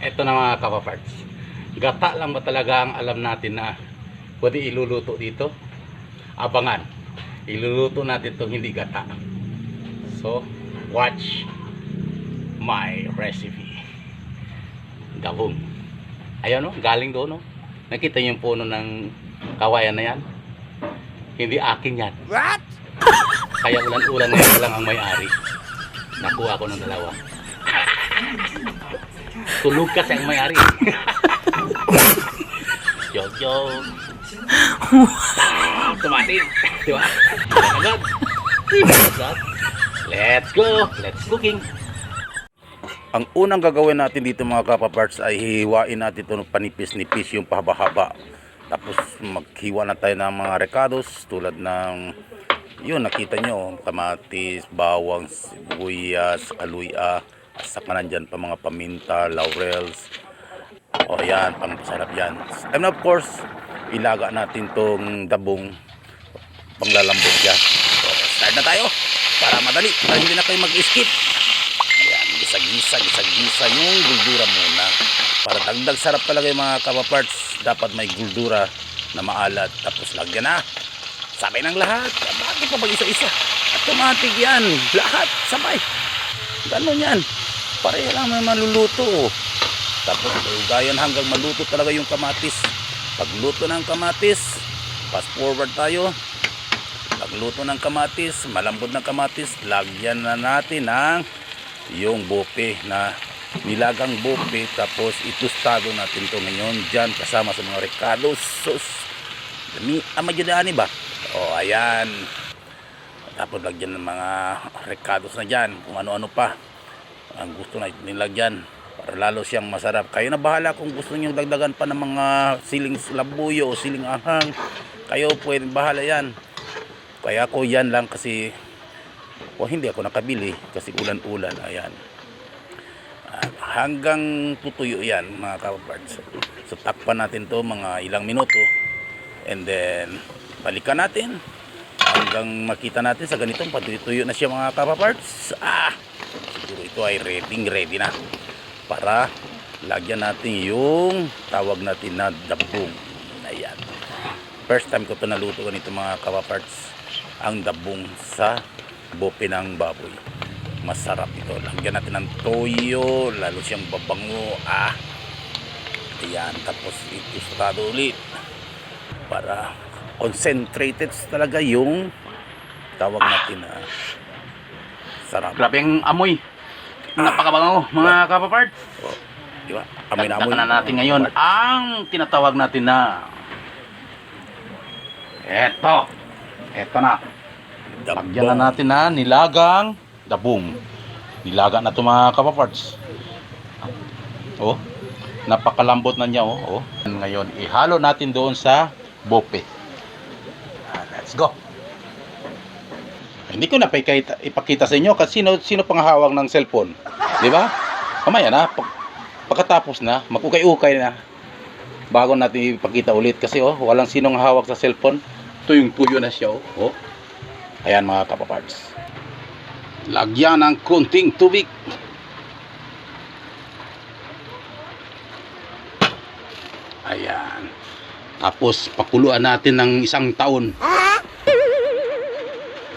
ito na mga kapaparts. Gata lang ba talaga ang alam natin na pwede iluluto dito? Abangan. Iluluto natin itong hindi gata. So, watch my recipe. Gabong. Ayan o, galing doon o. Nakita niyo yung puno ng kawayan na yan? Hindi akin yan. What? Kaya ulan-ulan ngayon lang ang may-ari. Nakuha ko ng dalawa. Tulog kasi ang may-ari. joke, joke. Tumating. Di ba? Agad. Agad. Let's go. Let's cooking. Ang unang gagawin natin dito mga kapaparts ay hihiwain natin ito ng panipis-nipis yung pahaba-haba. Tapos maghiwa na tayo ng mga recados tulad ng yun nakita nyo kamatis, bawang, sibuyas, kaluya at saka nandyan pa mga paminta, laurels o yan, pampasarap yan and of course ilaga natin tong dabong panglalambot yan so start na tayo para madali para hindi na kayo mag-skip Ayan, gisa-gisa, gisa-gisa yung guldura muna. Para dagdag sarap talaga yung mga kapaparts, dapat may guldura na maalat. Tapos lagyan na. Sabay ng lahat. Bakit pa mag isa-isa? Automatic yan. Lahat. Sabay. Ganon yan. Pareha lang may maluluto. Tapos ugayan hanggang maluto talaga yung kamatis. Pagluto ng kamatis, fast forward tayo. Pagluto ng kamatis, malambot ng kamatis, lagyan na natin ng yung bope na nilagang bope tapos itustado natin to ngayon dyan kasama sa mga recados sus Dami, ah, medyo daan ba? o ayan tapos lagyan ng mga recados na dyan kung ano-ano pa ang gusto na nilagyan para lalo siyang masarap. Kayo na bahala kung gusto niyo dagdagan pa ng mga siling labuyo o siling ahang. Kayo pwede bahala yan. Kaya ako yan lang kasi o hindi ako nakabili kasi ulan-ulan ayan. Hanggang tutuyo yan mga kapapards so takpan natin to mga ilang minuto and then balikan natin. Hanggang makita natin sa ganitong patuyo na siya mga kapapards ah siguro ito ay ready ready na. Para lagyan natin yung tawag natin na dabong. Ayan. First time ko to naluto ganito mga kapapards ang dabong sa bope ng baboy. Masarap ito. Lagyan natin ng toyo lalo siyang babango. Ah! Ayan tapos itustado ulit. Para concentrated talaga yung tawag natin na sarap Grabe ang amoy. Napakabango mga kapaparts. oh, di ba amoy na amoy na natin ngayon ang tinatawag natin na eto. Eto na. Lagyan na natin na nilagang dabong. Nilaga na ito mga kapaparts. Oh, napakalambot na niya oh. oh. Ngayon, ihalo natin doon sa bope. Ah, let's go. Hindi ko na pa ikita- ipakita sa inyo kasi sino, sino pang hawak ng cellphone. Di ba? Kamaya na, pag, pagkatapos na, magukay-ukay na. Bago natin ipakita ulit kasi oh, walang sinong hawak sa cellphone. Tuyong tuyo na siya oh. oh. Ayan mga kapaparts. Lagyan ng kunting tubig. Ayan. Tapos pakuluan natin ng isang taon.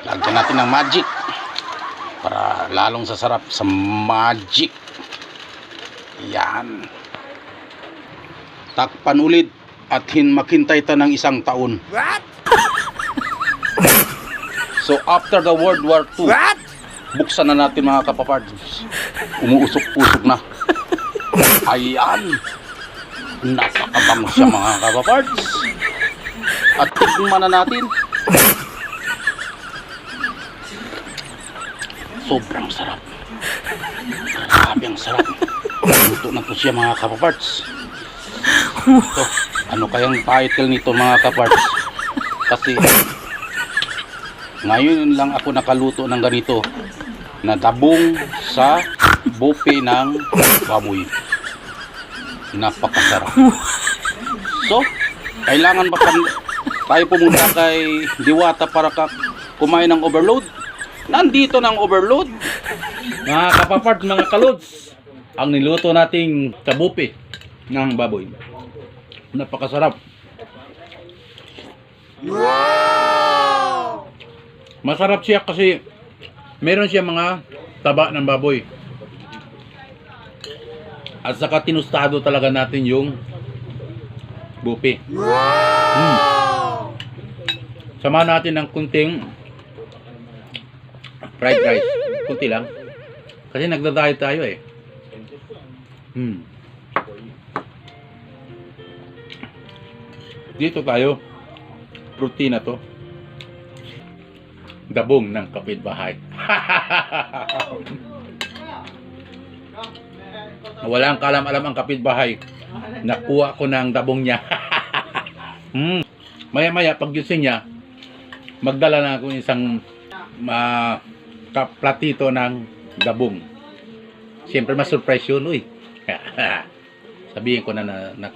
Lagyan natin ng magic. Para lalong sasarap sa magic. Yan. Takpan ulit at hin makintay ta ng isang taon. What? So after the World War II, What? buksan na natin mga kapapards. Umuusok-usok na. Ayan. Napakabango siya mga kapapards. At tignan na natin. Sobrang sarap. Grabe ang sarap. Luto na to siya mga kapapards. Ito, ano kayang title nito mga kapards? Kasi ngayon lang ako nakaluto ng ganito na dabong sa bufe ng baboy. Napakasarap. So, kailangan ba tayo pumunta kay Diwata para ka kumain ng overload? Nandito ng overload. Mga kapapart, mga kalods. ang niluto nating kabupi ng baboy. Napakasarap. Masarap siya kasi meron siya mga taba ng baboy. At saka tinustado talaga natin yung bupi. Mm. Sama natin ng kunting fried rice. Kunti lang. Kasi nagda-diet tayo eh. Hmm. Dito tayo. Protein na to. Dabong ng kapitbahay. Walang kalam-alam ang kapitbahay. Nakuha ko ng dabong niya. hmm. Maya-maya, pag gising niya, magdala na ako ng isang ma platito ng dabong. Siyempre, mas-surprise yun, uy. Sabihin ko na, na, na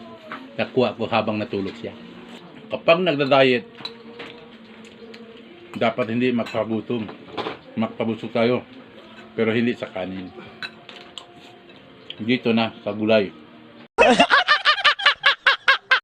nakuha ko habang natulog siya. Kapag nagda-diet, dapat hindi magpagutom. Magpabusog tayo. Pero hindi sa kanin. Dito na, sa gulay.